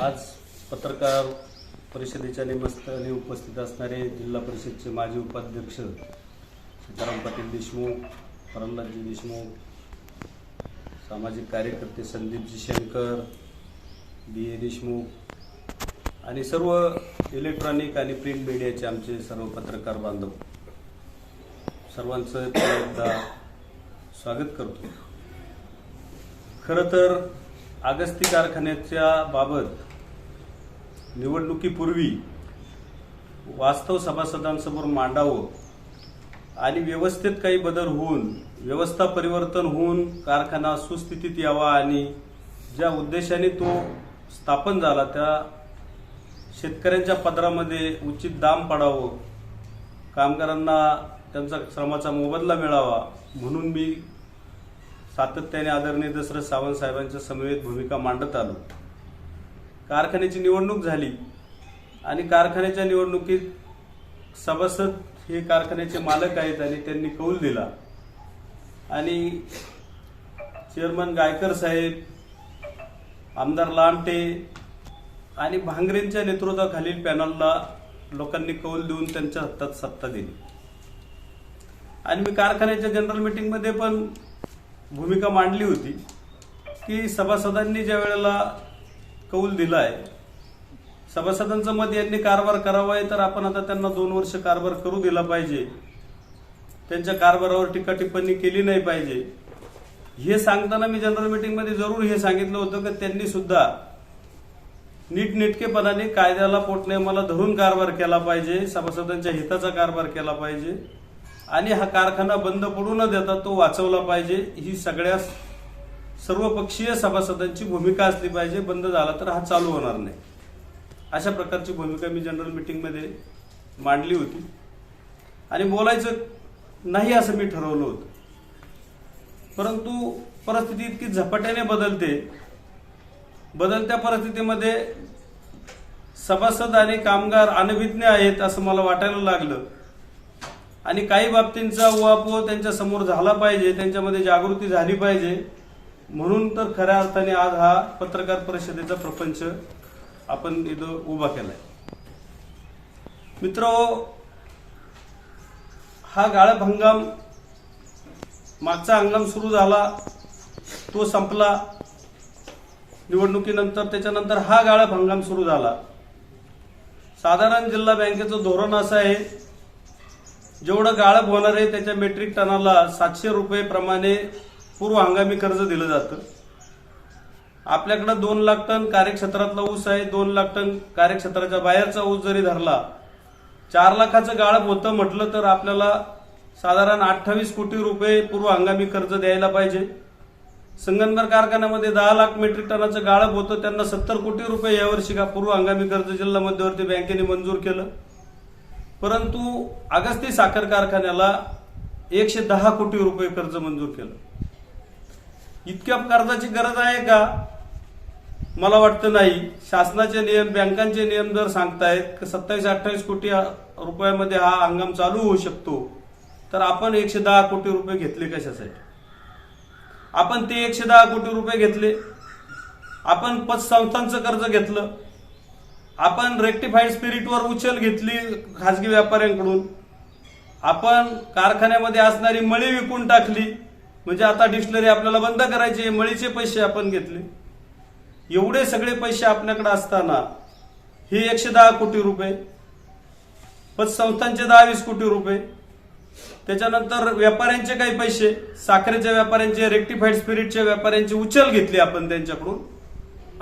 आज पत्रकार परिषदेच्या निमस्थानी उपस्थित असणारे जिल्हा परिषदचे माजी उपाध्यक्ष सीताराम पाटील देशमुख परमनाथजी देशमुख सामाजिक कार्यकर्ते संदीपजी शंकर बी ए देशमुख आणि सर्व इलेक्ट्रॉनिक आणि प्रिंट मीडियाचे आमचे सर्व पत्रकार बांधव. सर्वांचं एकदा स्वागत करतो. खरं तर आगस्ती कारखान्याच्या बाबत निवडणुकीपूर्वी वास्तव सभासदांसमोर मांडावं आणि व्यवस्थेत काही बदल होऊन व्यवस्था परिवर्तन होऊन कारखाना सुस्थितीत यावा आणि ज्या उद्देशाने तो स्थापन झाला त्या शेतकऱ्यांच्या पदरामध्ये उचित दाम पडावं कामगारांना त्यांचा श्रमाचा मोबदला मिळावा म्हणून मी सातत्याने आदरणीय दसरथ सावंत साहेबांच्या समवेत भूमिका मांडत आलो. कारखान्याची निवडणूक झाली आणि कारखान्याच्या निवडणुकीत सभासद हे कारखान्याचे मालक आहेत आणि त्यांनी कौल दिला. आणि चेअरमन गायकर साहेब आमदार लामटे आणि भांगरेंच्या नेतृत्वाखालील पॅनलला लोकांनी कौल देऊन त्यांच्या हातात सत्ता दिली. आणि मी कारखान्याच्या जनरल मीटिंगमध्ये पण भूमिका मांडली होती की सभासदांनी ज्या वेळेला कौल दिलाय. सभासदांचं मत यांनी कारभार करावा आहे तर आपण आता त्यांना दोन वर्ष कारभार करू दिला पाहिजे. त्यांच्या कारभारावर टीका टिप्पणी केली नाही पाहिजे. हे सांगताना मी जनरल मीटिंगमध्ये जरूर हे सांगितलं होतं की त्यांनी सुद्धा नीटनेटकेपणाने कायद्याला पोटनियमाला धरून कारभार केला पाहिजे सभासदांच्या हिताचा कारभार केला पाहिजे. आणि हा कारखाना बंद पडू न देता तो वाचवला पाहिजे ही सगळ्या सर्वपक्षीय सभासदांची भूमिका असली पाहिजे बंद झाला तर हा चालू होणार नाही. अशा प्रकारची भूमिका मी जनरल मीटिंगमध्ये मांडली होती. आणि बोलायचं नाही असं मी ठरवलं होतं. परंतु परिस्थिती इतकी झपाट्याने बदलते. बदलत्या परिस्थितीमध्ये सभासद आणि कामगार अनभिज्ञ आहेत असं मला वाटायला लागलं. आणि काही बाबतींचा उहापोह त्यांच्यासमोर झाला पाहिजे त्यांच्यामध्ये जागृती झाली पाहिजे. म्हणून तर खऱ्या अर्थाने आज हा पत्रकार परिषदेचा प्रपंच आपण इथं उभा केलाय. मित्र हा गाळप हंगाम मागचा हंगाम सुरू झाला तो संपला. निवडणुकीनंतर त्याच्यानंतर हा गाळप हंगाम सुरू झाला. साधारण जिल्हा बँकेचं धोरण असं आहे जेवढं गाळप होणार आहे त्याच्या मेट्रिक टनाला सातशे रुपये प्रमाणे पूर्व हंगामी कर्ज दिलं जातं. आपल्याकडं दोन लाख टन कार्यक्षेत्रातला ऊस आहे दोन लाख टन कार्यक्षेत्राच्या बाहेरचा ऊस जरी धरला चार लाखाचं गाळप होतं म्हटलं तर आपल्याला साधारण अठ्ठावीस कोटी रुपये पूर्व हंगामी कर्ज द्यायला पाहिजे. संगमनेर कारखान्यामध्ये दहा लाख मेट्रिक टनाचं गाळप होतं त्यांना सत्तर कोटी रुपये यावर्षी का पूर्व हंगामी कर्ज जिल्हा मध्यवर्ती बँकेने मंजूर केलं. परंतु अगस्ती साखर कारखान्याला एकशे दहा कोटी रुपये कर्ज मंजूर केलं. इतक्या कर्जाची गरज आहे का? मला वाटतं नाही. शासनाचे नियम बँकांचे नियम जर सांगतायत सत्तावीस अठ्ठावीस कोटी रुपयामध्ये हा हंगाम चालू होऊ शकतो तर आपण एकशे दहा कोटी रुपये घेतले कशासाठी? आपण ते एकशे दहा कोटी रुपये घेतले. आपण पतसंस्थांचं कर्ज घेतलं. आपण रेक्टिफाईड स्पिरिटवर उचल घेतली खाजगी व्यापाऱ्यांकडून. आपण कारखान्यामध्ये असणारी मळी विकून टाकली. म्हणजे आता डिक्शनरी आपल्याला बंद करायची आहे, मळीचे पैसे आपण घेतले. एवढे सगळे पैसे आपल्याकडे असताना हे एकशे दहा कोटी रुपये पतसंस्थांचे दहा वीस कोटी रुपये त्याच्यानंतर व्यापाऱ्यांचे काही पैसे साखरेच्या व्यापाऱ्यांचे रेक्टिफाईड स्पिरिटच्या व्यापाऱ्यांची उचल घेतली आपण त्यांच्याकडून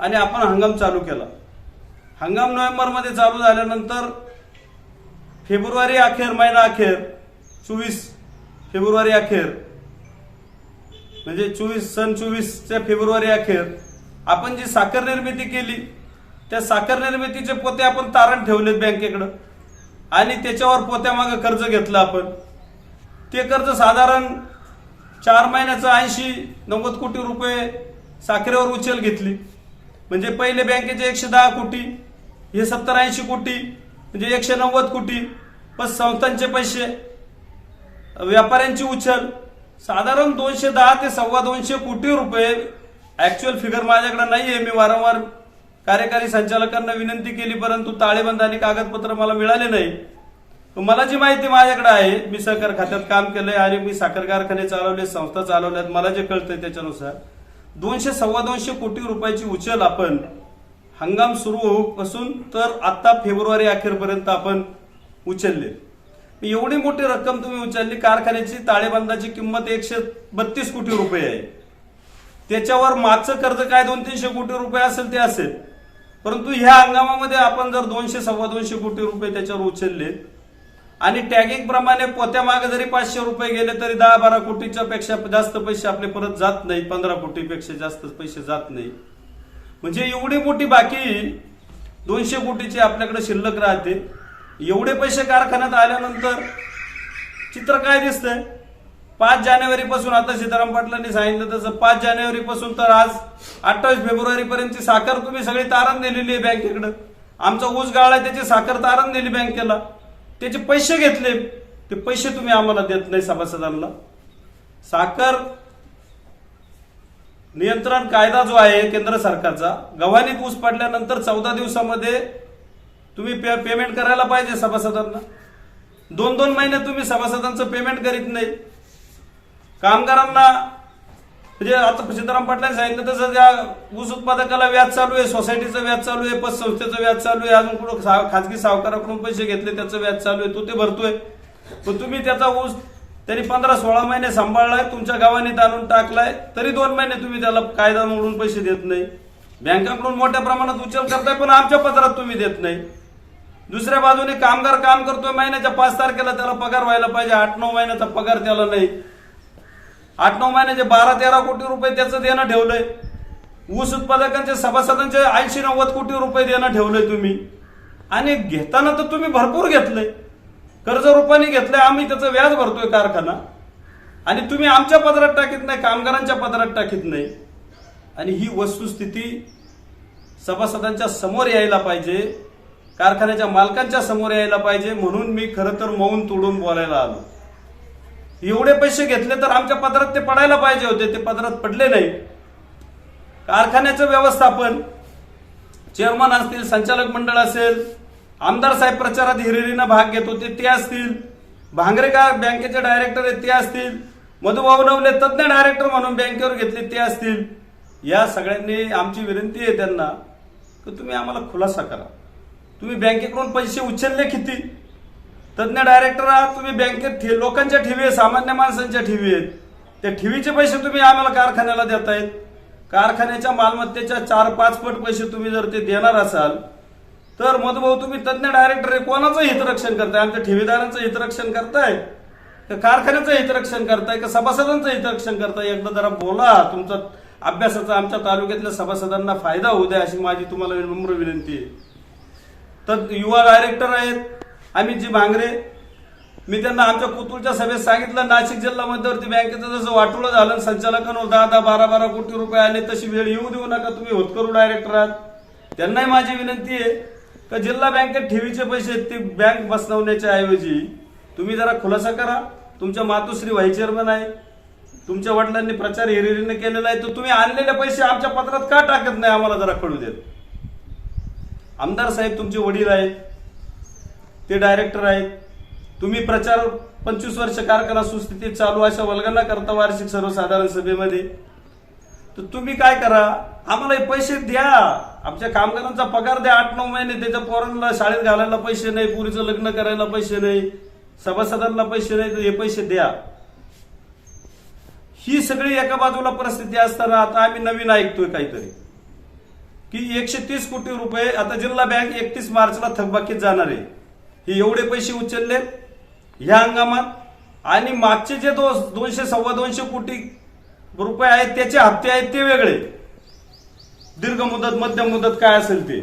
आणि आपण हंगाम चालू केला. हंगाम नोव्हेंबरमध्ये चालू झाल्यानंतर फेब्रुवारी अखेर महिना अखेर चोवीस फेब्रुवारी अखेर म्हणजे चोवीस सन चोवीसच्या फेब्रुवारी अखेर आपण जी साखर निर्मिती केली त्या साखर निर्मितीचे पोते आपण तारण ठेवलेत बँकेकडं. आणि त्याच्यावर पोत्यामागं कर्ज घेतलं आपण. ते कर्ज साधारण चार महिन्याचं ऐंशी नव्वद कोटी रुपये साखरेवर उचल घेतली. म्हणजे पहिले बँकेचे एकशे दहा कोटी हे सत्तर ऐंशी कोटी म्हणजे एकशे नव्वद कोटी पण संस्थांचे पैसे व्यापाऱ्यांची उचल साधारण दोनशे दहा ते सव्वा दोनशे कोटी रुपये ऍक्च्युअल फिगर माझ्याकडे नाहीये. मी वारंवार कार्यकारी संचालकांना विनंती केली परंतु ताळेबंद आणि कागदपत्र मला मिळाले नाही. मला जी माहिती माझ्याकडे आहे मी सहकार खात्यात काम केलंय आणि मी साखर कारखाने चालवले संस्था चालवल्यात. मला जे कळतंय त्याच्यानुसार दोनशे सव्वा दोनशे कोटी रुपयाची उचल आपण हंगाम सुरू होऊपासून तर आता फेब्रुवारी अखेरपर्यंत आपण उचलले. एवढी मोठी रक्कम तुम्ही उचलली कारखान्याची ताळेबंदाची किंमत एकशे बत्तीस कोटी रुपये आहे. त्याच्यावर मागचं कर्ज काय दोन तीनशे कोटी रुपये असेल ते असेल. परंतु ह्या हंगामामध्ये आपण जर दोनशे सव्वा दोनशे कोटी रुपये त्याच्यावर उचलले आणि टॅगिंग प्रमाणे पोत्या मागे जरी पाचशे रुपये गेले तरी दहा बारा कोटीच्या पेक्षा जास्त पैसे आपले परत जात नाही पंधरा कोटीपेक्षा जास्त पैसे जात नाही. म्हणजे एवढी मोठी बाकी दोनशे कोटीची आपल्याकडे शिल्लक राहते. एवढे पैसे कारखान्यात आल्यानंतर चित्र काय दिसतंय? पाच जानेवारी पासून आता सीताराम पाटलांनी सांगितलं तसं पाच जानेवारी पासून तर आज अठ्ठावीस फेब्रुवारीपर्यंतची साखर तुम्ही सगळी तारण दिलेली आहे बँकेकडे. आमचा ऊस गाळा त्याची साखर तारण दिली बँकेला. त्याचे पैसे घेतले. ते पैसे तुम्ही आम्हाला देत नाही सभासदांना. साखर नियंत्रण कायदा जो आहे केंद्र सरकारचा गव्हाणीत ऊस पडल्यानंतर चौदा दिवसामध्ये तुम्ही पे पेमेंट करायला पाहिजे सभासदांना. दोन दोन महिने तुम्ही सभासदांचं पेमेंट करीत नाही. कामगारांना म्हणजे आता सीताराम पाटलांनी सांगितलं तसं त्या ऊस उत्पादकाला व्याज चालू आहे सोसायटीचं व्याज चालू आहे पतसंस्थेचं व्याज चालू आहे अजून कुठं सा- खाजगी सावकाराकडून पैसे घेतले त्याचं व्याज चालू आहे तो ते भरतोय. पण तुम्ही त्याचा ऊस त्यांनी पंधरा सोळा महिने सांभाळलाय तुमच्या गावाने आणून टाकलाय तरी दोन महिने तुम्ही त्याला कायदा मोडून पैसे देत नाही. बँकाकडून मोठ्या प्रमाणात उचल करताय पण आमच्या पत्रात तुम्ही देत नाही. दुसऱ्या बाजूने कामगार काम करतोय महिन्याच्या पाच तारखेला त्याला पगार व्हायला पाहिजे. आठ नऊ महिन्याचा पगार त्याला नाही. आठ नऊ महिन्याचे बारा तेरा कोटी रुपये त्याचं देणं ठेवलंय. ऊस उत्पादकांचे सभासदांचे ऐंशी नव्वद कोटी रुपये देणं ठेवलंय तुम्ही. आणि घेताना तर तुम्ही भरपूर घेतलंय. कर्ज रुपाने घेतलंय. आम्ही त्याचं व्याज भरतोय कारखाना. आणि तुम्ही आमच्या पदरात टाकीत नाही कामगारांच्या पदरात टाकीत नाही. आणि ही वस्तुस्थिती सभासदांच्या समोर यायला पाहिजे. कारखान्याच्या मालकांच्या समोर यायला पाहिजे म्हणून मी खरं तर मौन तोडून बोलायला आलो. एवढे पैसे घेतले तर आमच्या पदरात ते पडायला पाहिजे होते ते पदरात पडले नाही. कारखान्याचं व्यवस्थापन चेअरमन असतील संचालक मंडळ असेल आमदार साहेब प्रचारात हिरिरीनं भाग घेत होते ते असतील. भांगरेकर बँकेचे डायरेक्टर आहेत ते असतील. मधुभाऊ नवले तज्ज्ञ डायरेक्टर म्हणून बँकेवर घेतले ते असतील. या सगळ्यांनी आमची विनंती आहे त्यांना की तुम्ही आम्हाला खुलासा करा. तुम्ही बँकेकडून पैसे उचलले किती? तज्ज्ञ डायरेक्टर आहात तुम्ही बँकेत ठे- लोकांच्या ठेवी आहेत सामान्य माणसांच्या ठेवी आहेत. त्या ठेवीचे पैसे तुम्ही आम्हाला कारखान्याला देतायत. कारखान्याच्या मालमत्तेच्या चार पाच पट पैसे तुम्ही जर ते देणार असाल तर मधुभाऊ तुम्ही तज्ज्ञ डायरेक्टर आहे कोणाचं हितरक्षण करताय? आमच्या ठेवीदारांचं हितरक्षण करताय? का कारखान्याचं हितरक्षण करताय? का सभासदांचं हितरक्षण करताय? एकदा जरा बोला. तुमचा अभ्यासाचा आमच्या तालुक्यातल्या सभासदांना फायदा होऊ द्या अशी माझी तुम्हाला विनम्र विनंती आहे. तर युवा डायरेक्टर आहेत अमितजी भांगरे. मी त्यांना आमच्या कुतूरच्या सभेत सांगितलं नाशिक जिल्हा मध्यवर्ती बँकेचं जसं वाटोळं झालं संचालकांवर दहा दहा बारा बारा कोटी रुपये आले तशी वेळ येऊ देऊ नका तुम्ही होतकरू डायरेक्टर आहात. त्यांनाही माझी विनंती आहे का जिल्हा बँकेत ठेवीचे पैसे आहेत ते बँक बसवण्याच्या ऐवजी तुम्ही जरा खुलासा करा. तुमच्या मातोश्री व्हाईस चेअरमन आहे. तुमच्या वडिलांनी प्रचार हिरिरीने केलेला आहे. तर तुम्ही आणलेले पैसे आमच्या पत्रात का टाकत नाही? आम्हाला जरा कळू देत. आमदार साहेब तुमचे वडील आहेत ते डायरेक्टर आहेत. तुम्ही प्रचार पंचवीस वर्ष कारखाना सुस्थितीत चालू अशा वल्गना करता वार्षिक सर्वसाधारण सभेमध्ये. तर तुम्ही काय करा? आम्हाला हे पैसे द्या. आमच्या कामगारांचा पगार द्या आठ नऊ महिने. त्याच्या पोरांना शाळेत घालायला पैसे नाही पुरीचं लग्न करायला पैसे नाही सभासदांना पैसे नाही तर हे पैसे द्या. ही सगळी एका बाजूला परिस्थिती असताना आता आम्ही नवीन ऐकतोय काहीतरी. की एकशे तीस कोटी रुपये आता जिल्हा बँक एकतीस मार्चला थकबाकीत जाणार आहे. हे एवढे पैसे उचलले ह्या हंगामात. आणि मागचे जे दो दोनशे सव्वा दोनशे कोटी रुपये आहेत त्याचे हप्ते आहेत ते वेगळे. दीर्घ मुदत मध्यम मुदत काय असेल ते.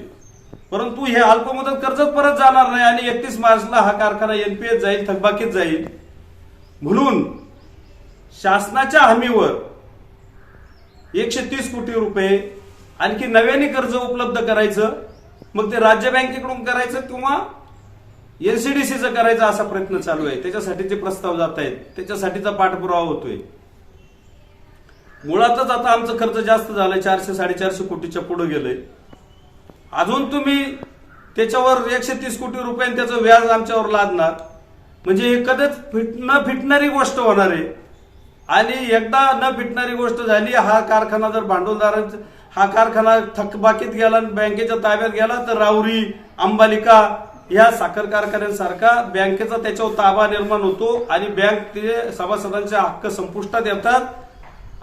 परंतु हे अल्प मुदत कर्जच परत जाणार नाही आणि एकतीस मार्चला हा कारखाना एनपीएस जाईल थकबाकीत जाईल. म्हणून शासनाच्या हमीवर एकशे तीस कोटी रुपये आणखी नव्याने कर्ज उपलब्ध करायचं मग ते राज्य बँकेकडून करायचं किंवा एनसीडीसीचं करायचं असा प्रयत्न चालू आहे. त्याच्यासाठीचे प्रस्ताव जात आहेत त्याच्यासाठीचा पाठपुरावा होतोय. मुळातच आता आमचं खर्च जास्त झालंय चारशे साडेचारशे कोटीच्या पुढे गेलंय. अजून तुम्ही त्याच्यावर एकशे तीस कोटी रुपये त्याचं व्याज आमच्यावर लादणार. म्हणजे हे कदाच फिट न फिटणारी गोष्ट होणार आहे. आणि एकदा न फिटणारी गोष्ट झाली हा कारखाना जर भांडवलदारांचा हा कारखाना थकबाकीत गेला आणि बँकेच्या ताब्यात गेला तर राऊरी अंबालिका या साखर कारखान्यांसारखा बँकेचा त्याच्यावर ताबा निर्माण होतो आणि बँक ते सभासदांचे हक्क संपुष्टात येतात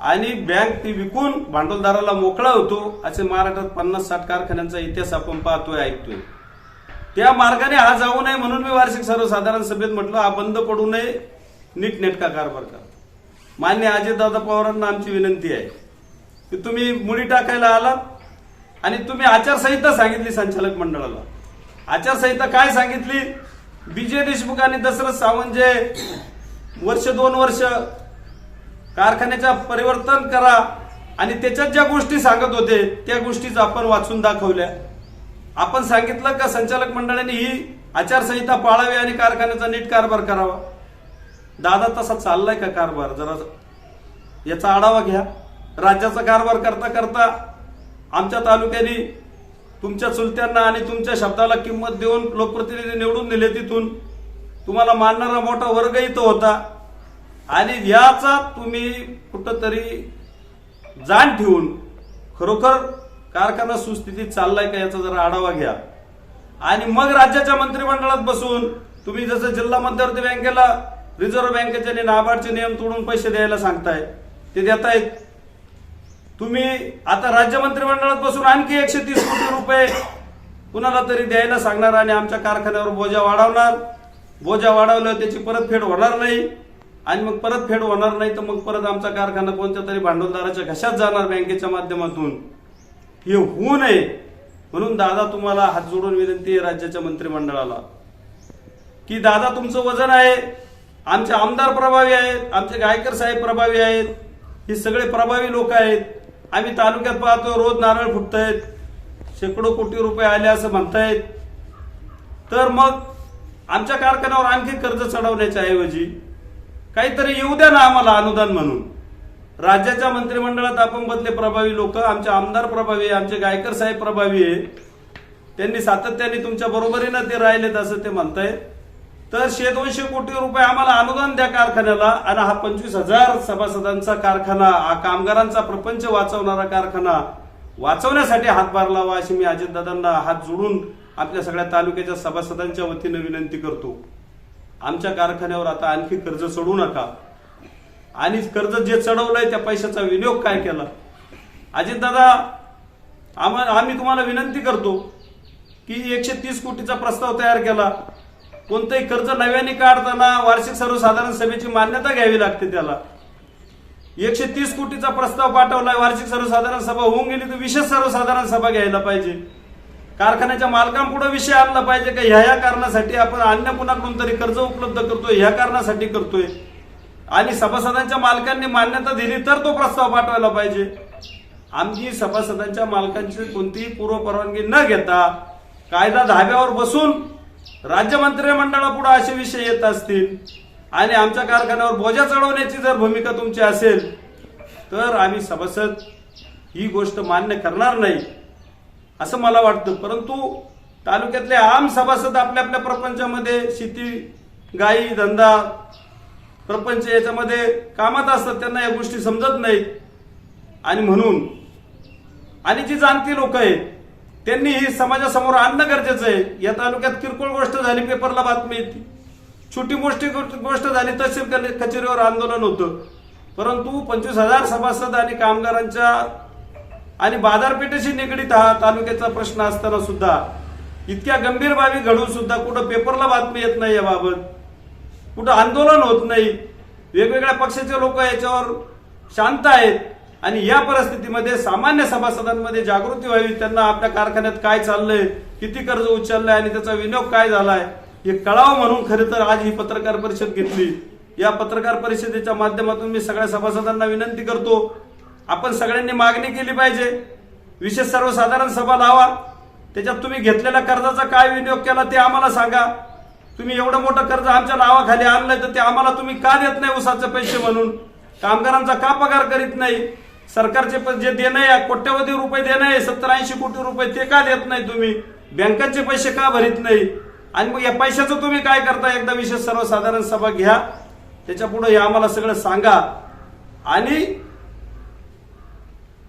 आणि बँक ती विकून भांडवलदाराला मोकळा होतो असे महाराष्ट्रात पन्नास साठ कारखान्यांचा इतिहास आपण पाहतोय ऐकतोय. त्या मार्गाने हा जाऊ नये म्हणून मी वार्षिक सर्वसाधारण सभेत म्हटलं हा बंद पडू नये नीटनेटका कारभार करा. मान्य अजितदादा पवारांना आमची विनंती आहे. की तुम्ही मुली टाकायला आलात आणि तुम्ही आचारसंहिता सांगितली संचालक मंडळाला. आचारसंहिता काय सांगितली? विजय देशमुख आणि दशरथ सावंत जे वर्ष दोन वर्ष कारखान्याच्या परिवर्तन करा आणि त्याच्यात ज्या गोष्टी सांगत होते त्या गोष्टीच आपण वाचून दाखवल्या. आपण सांगितलं का संचालक मंडळाने ही आचारसंहिता पाळावी आणि कारखान्याचा नीट कारभार करावा? दादा तसा चाललाय का कारभार? जरा याचा आढावा घ्या. राज्याचा कारभार करता करता आमच्या तालुक्याने तुमच्या चुलत्यांना आणि तुमच्या शब्दाला किंमत देऊन लोकप्रतिनिधी निवडून दिले तिथून. तुम्हाला मानणारा मोठा वर्ग इथं होता. आणि याचा तुम्ही कुठंतरी जाण ठेवून खरोखर कारखाना सुस्थितीत चाललाय का याचा जरा आढावा घ्या. आणि मग राज्याच्या मंत्रिमंडळात बसून तुम्ही जसं जिल्हा मध्यवर्ती बँकेला रिझर्व्ह बँकेचे आणि नाबार्डचे नियम तोडून पैसे द्यायला सांगताय ते देतायत. तुम्ही आता राज्य मंत्रिमंडळात बसून आणखी एकशे तीस कोटी रुपये कुणाला तरी द्यायला सांगणार आणि आमच्या कारखान्यावर बोजा वाढवणार. बोजा वाढवल्यावर त्याची परतफेड होणार नाही. आणि मग परतफेड होणार नाही तर मग परत आमचा कारखाना कोणत्या तरी भांडवलदाराच्या घशात जाणार बँकेच्या माध्यमातून. हे होऊ नये. म्हणून दादा तुम्हाला हात जोडून विनंती आहे राज्याच्या मंत्रिमंडळाला. की दादा तुमचं वजन आहे. आमचे आमदार प्रभावी आहेत. आमचे गायकर साहेब प्रभावी आहेत. हे सगळे प्रभावी लोक आहेत. आम्ही तालुक्यात पाहतो रोज नारळ फुटतायत शेकडो कोटी रुपये आले असं म्हणतायत. तर मग आमच्या कारखान्यावर आणखी कर्ज चढवण्याच्या ऐवजी काहीतरी येऊ द्या ना आम्हाला अनुदान म्हणून. राज्याच्या मंत्रिमंडळात आपण बदले प्रभावी लोक आमचे आमदार प्रभावी आहे आमचे गायकर साहेब प्रभावी आहे. त्यांनी सातत्याने तुमच्या बरोबरीनं ते राहिलेत असं ते म्हणतायत. तर शे दोनशे कोटी रुपये आम्हाला अनुदान द्या कारखान्याला आणि हा पंचवीस हजार सभासदांचा कारखाना हा कामगारांचा प्रपंच वाचवणारा कारखाना वाचवण्यासाठी हातभार लावा अशी मी अजितदादांना हात जोडून आपल्या सगळ्या तालुक्याच्या सभासदांच्या वतीनं विनंती करतो. आमच्या कारखान्यावर आता आणखी कर्ज चढू नका. आणि कर्ज जे चढवलंय त्या पैशाचा विनियोग काय केला? अजितदादा आम्हाला आम्ही तुम्हाला विनंती करतो की एकशे तीस कोटीचा प्रस्ताव तयार केला. कोणतंही कर्ज नव्याने काढताना वार्षिक सर्वसाधारण सभेची मान्यता घ्यावी लागते त्याला. एकशे तीस कोटीचा प्रस्ताव पाठवलाय वार्षिक सर्वसाधारण सभा होऊन गेली तर विशेष सर्वसाधारण सभा घ्यायला पाहिजे. कारखान्याच्या मालकांपुढे विषय आणला पाहिजे का? ह्या ह्या कारणासाठी आपण अन्य कुणाकडून तरी कर्ज उपलब्ध करतोय ह्या कारणासाठी करतोय. आणि सभासदांच्या मालकांनी मान्यता दिली तर तो प्रस्ताव पाठवायला पाहिजे. आमची सभासदांच्या मालकांची कोणतीही पूर्व परवानगी न घेता कायदा धाब्यावर बसून राज्य मंत्रिमंडळापुढे असे विषय येत असतील आणि आमच्या कारखान्यावर बोजा चढवण्याची जर भूमिका तुमची असेल तर आम्ही सभासद ही गोष्ट मान्य करणार नाही असं मला वाटतं. परंतु तालुक्यातले आम सभासद आपल्या आपल्या प्रपंचामध्ये शेती गाई धंदा प्रपंच याच्यामध्ये कामात असतात त्यांना या गोष्टी समजत नाहीत. आणि म्हणून आणि जी जाणती लोक आहेत त्यांनी ही समाजासमोर आणणं गरजेचं आहे. या तालुक्यात किरकोळ गोष्ट झाली पेपरला बातमी येते. छोटी मोठी गोष्ट झाली तहसील कचेरीवर आंदोलन होतं. परंतु पंचवीस हजार सभासद आणि कामगारांच्या आणि बाजारपेठेशी निगडीत हा तालुक्याचा प्रश्न असताना सुद्धा इतक्या गंभीर बाबी घडून सुद्धा कुठं पेपरला बातमी येत नाही याबाबत कुठं आंदोलन होत नाही. वेगवेगळ्या पक्षाचे लोक याच्यावर शांत आहेत. आणि या परिस्थितीमध्ये सामान्य सभासदांमध्ये जागृती व्हावी त्यांना आपल्या कारखान्यात काय चाललंय किती कर्ज उचललंय आणि त्याचा विनियोग काय झालाय हे कळावं म्हणून खरं तर आज ही पत्रकार परिषद घेतली. या पत्रकार परिषदेच्या माध्यमातून मी सगळ्या सभासदांना विनंती करतो आपण सगळ्यांनी मागणी केली पाहिजे. विशेष सर्वसाधारण सभा लावा. त्याच्यात तुम्ही घेतलेल्या कर्जाचा काय विनियोग केला ते आम्हाला सांगा. तुम्ही एवढं मोठं कर्ज आमच्या नावाखाली आणलंय तर ते आम्हाला तुम्ही का देत नाही उसाचे पैसे म्हणून? कामगारांचा का पगार करीत नाही? सरकारचे पण जे देणं आहे कोट्यवधी रुपये देणं आहे सत्तर ऐंशी कोटी रुपये ते का देत नाही तुम्ही? बँकांचे पैसे का भरीत नाही? आणि मग या पैशाचं तुम्ही काय करता? एकदा विशेष सर्वसाधारण सभा घ्या. त्याच्या पुढे आम्हाला सगळं सांगा. आणि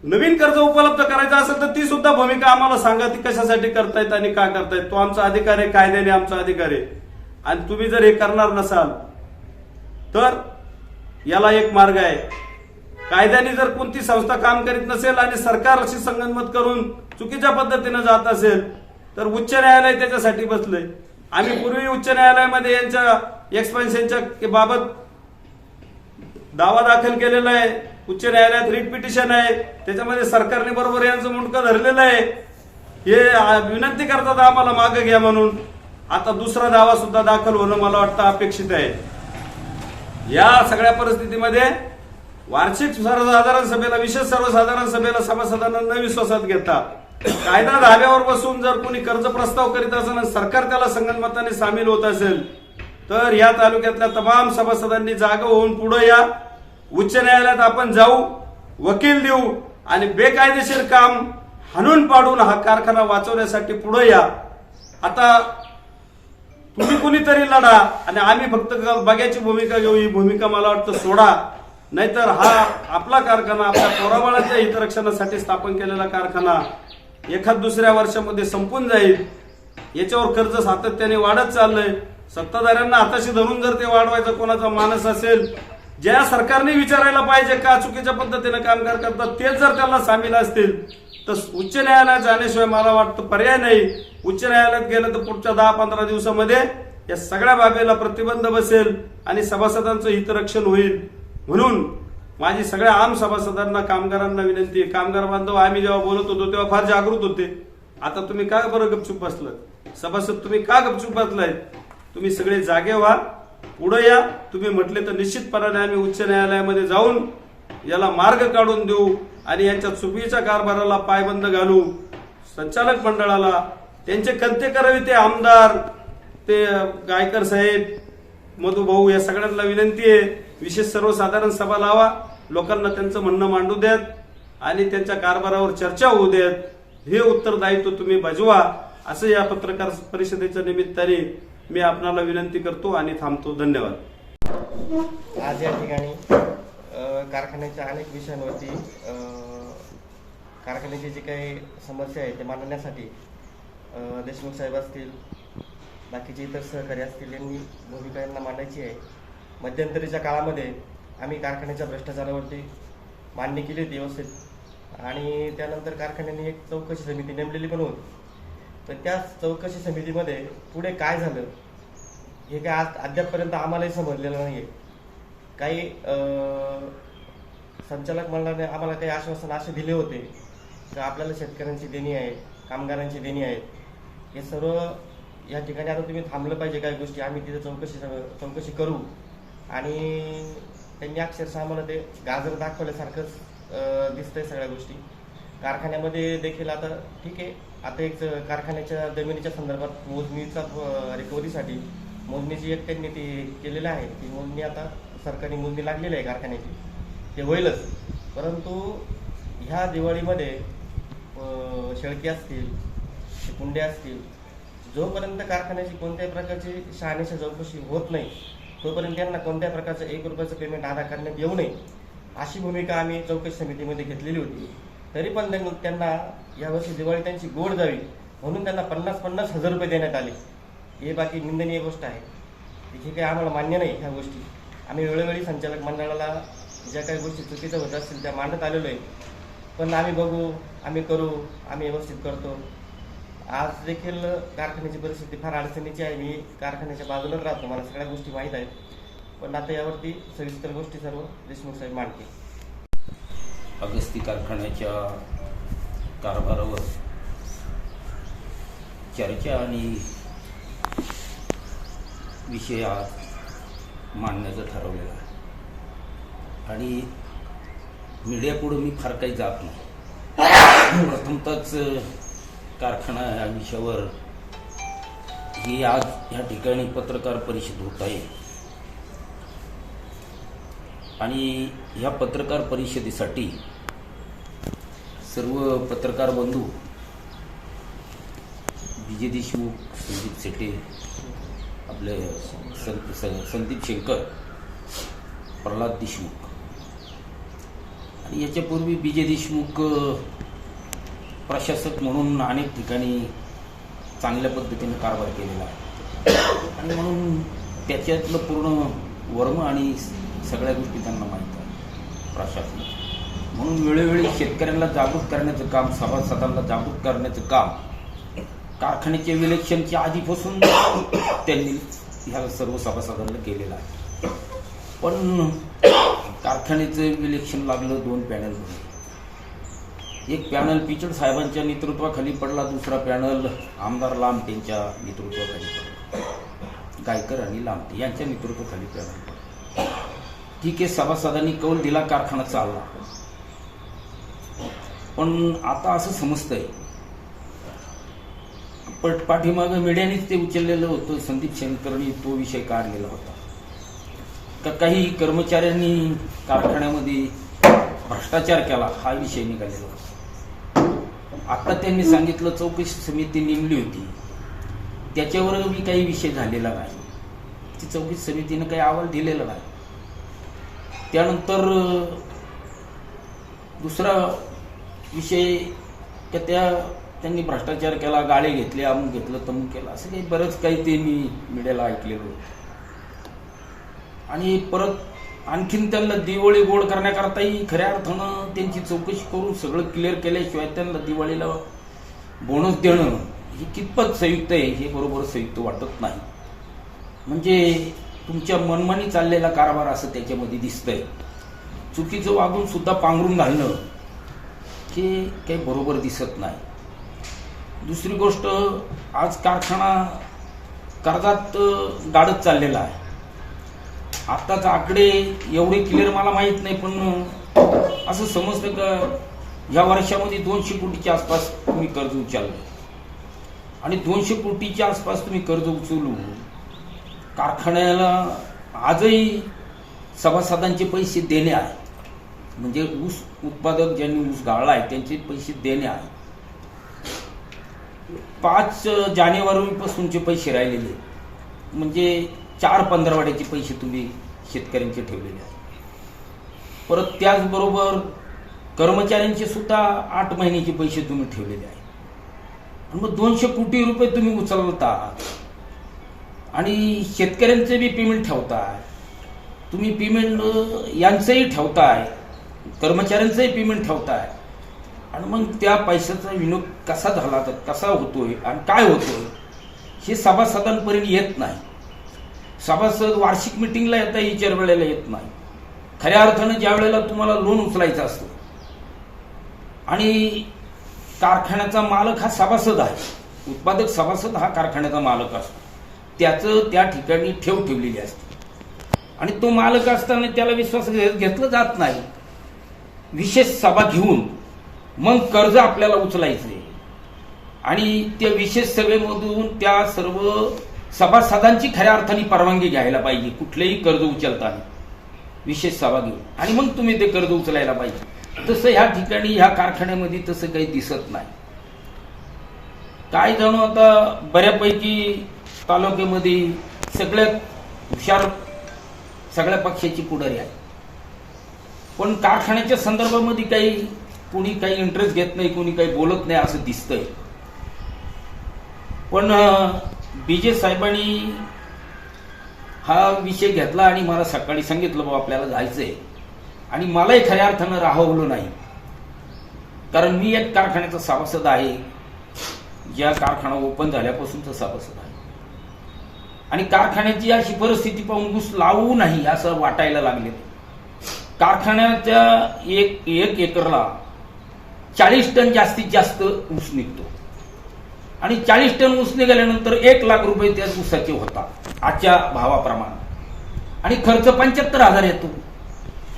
नवीन कर्ज उपलब्ध करायचं असेल तर ती सुद्धा भूमिका आम्हाला सांगा. ती कशासाठी करतायत आणि का करतायत? तो आमचा अधिकार आहे कायद्याने आमचा अधिकार आहे. आणि तुम्ही जर हे करणार नसाल तर याला एक मार्ग आहे. कायद्याने जर कोणती संस्था काम करीत नसेल आणि सरकारशी संगनमत करून चुकीच्या पद्धतीने जात असेल तर उच्च न्यायालय त्याच्यासाठी बसलंय. आम्ही पूर्वी उच्च न्यायालयामध्ये यांच्या एक्सपेन्शनच्या बाबत दावा दाखल केलेला आहे. उच्च न्यायालयात रिट पिटिशन आहे. त्याच्यामध्ये सरकारने बरोबर यांचं मुंडकं धरलेलं आहे. हे विनंती करतात आम्हाला मागे घ्या म्हणून. आता दुसरा दावा सुद्धा दाखल होणं मला वाटतं अपेक्षित आहे. या सगळ्या परिस्थितीमध्ये वार्षिक सर्वसाधारण सभेला विशेष सर्वसाधारण सभेला सभासदांना न विश्वासात घेता कायदा धाब्यावर बसून जर कोणी कर्ज प्रस्ताव करीत असेल आणि सरकार त्याला संगनमताने सामील होत असेल तर या तालुक्यातल्या तमाम सभासदांनी जागा होऊन पुढे या. उच्च न्यायालयात आपण जाऊ वकील देऊ आणि बेकायदेशीर काम हाणून पाडून हा कारखाना वाचवण्यासाठी पुढे या. आता तुम्ही कुणीतरी लढा आणि आम्ही फक्त बघ्याची भूमिका घेऊ ही भूमिका मला वाटतं सोडा. नाहीतर हा आपला कारखाना आपल्या पोराबाळाच्या हितरक्षणासाठी स्थापन केलेला कारखाना एखाद दुसऱ्या वर्षामध्ये संपून जाईल. याच्यावर कर्ज सातत्याने वाढत चाललंय. सत्ताधाऱ्यांना हाताशी धरून जर ते वाढवायचं कोणाचा मानस असेल ज्या सरकारने विचारायला पाहिजे का चुकीच्या पद्धतीने कामगार करतात तेच जर त्यांना सामील असतील तर उच्च न्यायालयात जाण्याशिवाय मला वाटतं पर्याय नाही. उच्च न्यायालयात गेलं तर पुढच्या दहा पंधरा दिवसामध्ये या सगळ्या बाबीला प्रतिबंध बसेल आणि सभासदांचं हितरक्षण होईल. म्हणून माझी सगळ्या आम सभासदांना कामगारांना विनंती आहे. कामगार बांधव आम्ही जेव्हा बोलत होतो तेव्हा फार जागृत होते. आता तुम्ही का बरं गपचूप बसलात? सभासद तुम्ही का गपचूप बसलाय तुम्ही सगळे जागे व्हा पुढे या. तुम्ही म्हटले तर निश्चितपणाने आम्ही उच्च न्यायालयामध्ये जाऊन याला मार्ग काढून देऊ आणि यांच्या चुकीच्या कारभाराला पायबंद घालू. संचालक मंडळाला त्यांचे कंते करावे ते आमदार ते गायकर साहेब मधुभाऊ या सगळ्यांना विनंती आहे. विशेष सर्वसाधारण सभा लावा. लोकांना त्यांचं म्हणणं मांडू द्यात आणि त्यांच्या कारभारावर चर्चा होऊ द्यात हे उत्तरदायित्व तुम्ही बजवा. असं या पत्रकार परिषदेच्या निमित्ताने मी आपणाला विनंती करतो आणि थांबतो. धन्यवाद. आज या ठिकाणी कारखान्याच्या अनेक विषयांवरती कारखान्याची जी काही समस्या आहे ते मांडण्यासाठी देशमुख साहेब असतील बाकीचे इतर सहकारी असतील यांनी भूमिका यांना मांडायची आहे. मध्यंतरीच्या काळामध्ये आम्ही कारखान्याच्या भ्रष्टाचारावरती मांडणी केली होती व्यवस्थित. आणि त्यानंतर कारखान्याने एक चौकशी समिती नेमलेली पण होती. तर त्या चौकशी समितीमध्ये पुढे काय झालं हे काय आज अद्यापपर्यंत आम्हालाही समजलेलं नाही आहे काही संचालक मंडळाने आम्हाला काही आश्वासन असे दिले होते की आपल्याला शेतकऱ्यांची देणी आहे कामगारांची देणी आहेत. हे सर्व या ठिकाणी आता तुम्ही थांबलं पाहिजे काही गोष्टी आम्ही तिथे चौकशी चौकशी करू. आणि त्यांनी अक्षरशः आम्हाला ते गाजर दाखवल्यासारखंच दिसतंय सगळ्या गोष्टी. कारखान्यामध्ये देखील आता ठीक आहे. आता एक कारखान्याच्या जमिनीच्या संदर्भात मोजणीचा रिकव्हरीसाठी मोजणीची एक त्यांनी ती केलेलं आहे. ती मोजणी आता सरकारी मोजणी लागलेली आहे कारखान्याची. ते होईलच. परंतु ह्या दिवाळीमध्ये शेळके असतील कुंडे असतील जोपर्यंत कारखान्याची कोणत्याही प्रकारची शहानिशा चौकशी होत नाही तोपर्यंत त्यांना कोणत्याही प्रकारचं एक रुपयाचं पेमेंट अदा करण्यात येऊ नये अशी भूमिका आम्ही चौकशी समितीमध्ये घेतलेली होती. तरी पण त्यांना- यावर्षी दिवाळी त्यांची गोड जावी म्हणून त्यांना पन्नास पन्नास हजार रुपये देण्यात आले. हे बाकी निंदनीय गोष्ट आहे. हे काही आम्हाला मान्य नाही ह्या गोष्टी. आम्ही वेळोवेळी संचालक मंडळाला ज्या काही गोष्टी चुकीच्या होत असतील त्या मांडत आलेलो आहे. पण आम्ही बघू आम्ही करू आम्ही व्यवस्थित करतो. आज देखील कारखान्याची परिस्थिती फार अडचणीची आहे. मी कारखान्याच्या बाजूलाच राहतो. मला सगळ्या गोष्टी माहीत आहेत. पण आता यावरती सविस्तर गोष्टी सर्व देशमुख साहेब मांडतील. अगस्ती कारखान्याच्या कारभारावर चर्चा आणि विषय आज मांडण्याचं ठरवलेलं आहे. आणि मीडियापुढं मी फार काही जात नाही. प्रथमतच कारखाना या विषयावर ही आज या ठिकाणी पत्रकार परिषद होत आहे. आणि ह्या पत्रकार परिषदेसाठी सर्व पत्रकार बंधू विजय देशमुख संदीप सेटे आपले संत संदीप शंकर प्रल्हाद देशमुख. आणि याच्यापूर्वी विजय देशमुख प्रशासक म्हणून अनेक ठिकाणी चांगल्या पद्धतीने कारभार केलेला आहे. आणि म्हणून त्याच्यातलं पूर्ण वर्म आणि सगळ्या गोष्टी त्यांना माहीत आहे प्रशासन म्हणून वेळोवेळी शेतकऱ्यांना जागृत करण्याचं काम सभासदांना जागृत करण्याचं काम कारखान्याच्या विलेक्शनच्या आधीपासून त्यांनी ह्या सर्व सभासदांना केलेलं आहे. पण कारखान्याचं विलेक्शन लागलं दोन पॅनलमध्ये एक पॅनल पिचड साहेबांच्या नेतृत्वाखाली पडला दुसरा पॅनल आमदार लामटेंच्या नेतृत्वाखाली पडला. गायकर आणि लामटे यांच्या नेतृत्वाखाली पॅनल पडला. ठीक आहे सभासदांनी कौल दिला कारखाना चालला. पण आता असं समजतंय पट पाठीमागं मीडियानेच ते उचललेलं होतं संदीप शंकरनी तो विषय काढलेला होता. का काही कर्मचाऱ्यांनी कारखान्यामध्ये भ्रष्टाचार केला हा विषय निघालेला होता. आता त्यांनी सांगितलं चौकशी समिती नेमली होती. त्याच्यावर मी काही विषय झालेला नाही. ती चौकशी समितीनं काही अहवाल दिलेला नाही. त्यानंतर दुसरा विषय का त्या त्यांनी भ्रष्टाचार केला गाळे घेतले अमुक घेतलं तमुक केला असं काही बरंच काही ते मी मीडियाला ऐकलेलं होतं. आणि परत आणखीन त्यांना दिवाळी गोड करण्याकरताही खऱ्या अर्थानं त्यांची चौकशी करून सगळं क्लिअर केल्याशिवाय त्यांना दिवाळीला बोनस देणं हे कितपत संयुक्त आहे हे बरोबर संयुक्त वाटत नाही. म्हणजे तुमच्या मनमानी चाललेला कारभार असं त्याच्यामध्ये दिसतंय. चुकीचं वागून सुद्धा पांघरून घालणं हे काही बरोबर दिसत नाही. दुसरी गोष्ट आज कारखाना कर्जात गाडत चाललेला आहे. आत्ताचा आकडे एवढे क्लिअर मला माहीत नाही पण असं समजतं का या वर्षामध्ये दोनशे कोटीच्या आसपास तुम्ही कर्ज उचललं. आणि दोनशे कोटीच्या आसपास तुम्ही कर्ज उचलू कारखान्याला आजही सभासदांचे पैसे देणे आहे. म्हणजे ऊस उत्पादक ज्यांनी ऊस गाळला आहे त्यांचे पैसे देणे आहे. पाच जानेवारीपासूनचे पैसे राहिलेले. म्हणजे चार पंधरवाड्याचे पैसे तुम्ही शेतकऱ्यांचे ठेवलेले आहेत. परत त्याचबरोबर कर्मचाऱ्यांचे सुद्धा आठ महिन्याचे पैसे तुम्ही ठेवलेले आहेत. आणि मग दोनशे कोटी रुपये तुम्ही उचलता. आणि शेतकऱ्यांचं बी पेमेंट ठेवताय. तुम्ही पेमेंट यांचंही ठेवताय. कर्मचाऱ्यांचंही पेमेंट ठेवताय. आणि मग त्या पैशाचा विनियोग कसा झाला तर कसा होतोय आणि काय होतोय हे सभासदांपर्यंत येत नाही. सभासद वार्षिक मिटिंगला येता इतर वेळेला येत नाही. खऱ्या अर्थानं ज्या वेळेला तुम्हाला लोन उचलायचं असतं. आणि कारखान्याचा मालक हा सभासद आहे. उत्पादक सभासद हा कारखान्याचा मालक असतो. त्याचं त्या ठिकाणी ठेव ठेवलेली असते. आणि तो मालक असताना त्याला विश्वास घेतलं जात नाही. विशेष सभा घेऊन मग कर्ज आपल्याला उचलायचं आहे आणि त्या विशेष सभेमधून त्या सर्व सभासदांची खऱ्या अर्थाने परवानगी घ्यायला पाहिजे. कुठलेही कर्ज उचलताना विशेष सभा घेऊन. आणि मग तुम्ही ते कर्ज उचलायला पाहिजे. तसं ह्या ठिकाणी ह्या कारखान्यामध्ये तसं काही दिसत नाही. काय जाणू आता बऱ्यापैकी तालुक्यामध्ये सगळ्यात हुशार सगळ्या पक्षाची पुढारी आहे. पण कारखान्याच्या संदर्भामध्ये काही कोणी काही इंटरेस्ट घेत नाही कोणी काही बोलत नाही असं दिसतंय. पण बीजे साहेबांनी हा विषय घेतला आणि मला सकाळी सांगितलं बाबा आपल्याला जायचंय. आणि मलाही खऱ्या अर्थानं राहवलं नाही. कारण मी एक कारखान्याचा सभासद आहे. ज्या कारखाना ओपन झाल्यापासूनचा सभासद आहे. आणि कारखान्याची अशी परिस्थिती पाहून ऊस लावू नाही असं वाटायला लागले. कारखान्याच्या एक एक एकरला चाळीस टन जास्तीत जास्त ऊस निघतो. आणि चाळीस टन ऊस निघाल्यानंतर एक लाख रुपये त्या ऊसाचे होतात आजच्या भावाप्रमाणे. आणि खर्च पंच्याहत्तर हजार येतो.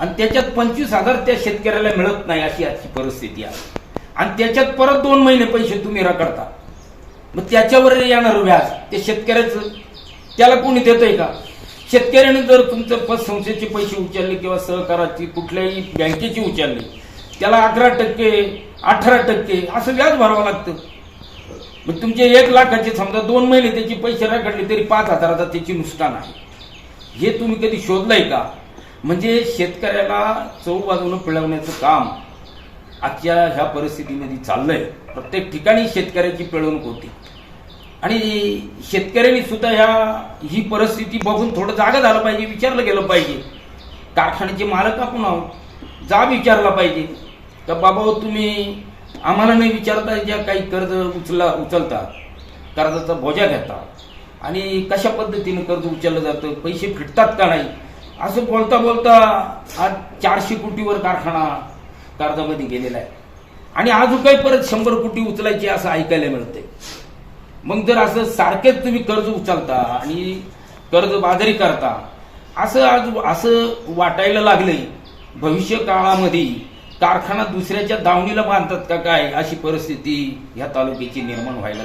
आणि त्याच्यात पंचवीस हजार त्या शेतकऱ्याला मिळत नाही अशी आजची परिस्थिती आहे. आणि त्याच्यात परत दोन महिने पैसे तुम्ही रकडता मग त्याच्यावर येणार व्याज ते शेतकऱ्याचं. त्याला कोणी देतंय का? शेतकऱ्याने जर तुमचं पतसंस्थेचे पैसे उचलले किंवा सहकाराची कुठल्याही बँकेची उचलली त्याला अकरा टक्के अठरा टक्के असं व्याज भरावं लागतं. मग तुमचे एक लाखाचे समजा दोन महिने त्याचे पैसे रखडले तरी पाच हजाराचा त्याची नुकसान आहे. हे तुम्ही कधी शोधलंय का? म्हणजे शेतकऱ्याला चौबाजूनं पिळवण्याचं काम आजच्या ह्या परिस्थितीमध्ये चाललंय. प्रत्येक ठिकाणी शेतकऱ्याची पिळवणूक होती. आणि शेतकऱ्यांनी सुद्धा ह्या ही परिस्थिती बघून थोडं जागा झालं पाहिजे विचारलं गेलं पाहिजे. कारखान्याचे मालक आपण आहोत. जा विचारला पाहिजे. का बाबा हो, तुम्ही आम्हाला नाही विचारता ज्या काही कर्ज उचला उचलता कर्जाचा बोजा घेता. आणि कशा पद्धतीनं कर्ज उचललं जातं पैसे फिटतात का नाही? असं बोलता बोलता आज चारशे कोटीवर कारखाना कर्जामध्ये गेलेला आहे. आणि अजून काही परत शंभर कोटी उचलायची असं ऐकायला मिळतंय. मग जर असं सारखेच तुम्ही कर्ज उचलता आणि कर्ज बाजारी करता असं आज असं वाटायला लागलंय. भविष्य काळामध्ये कारखाना दुसऱ्याच्या दावणीला बांधतात का काय? अशी परिस्थिती ह्या तालुक्याची निर्माण व्हायला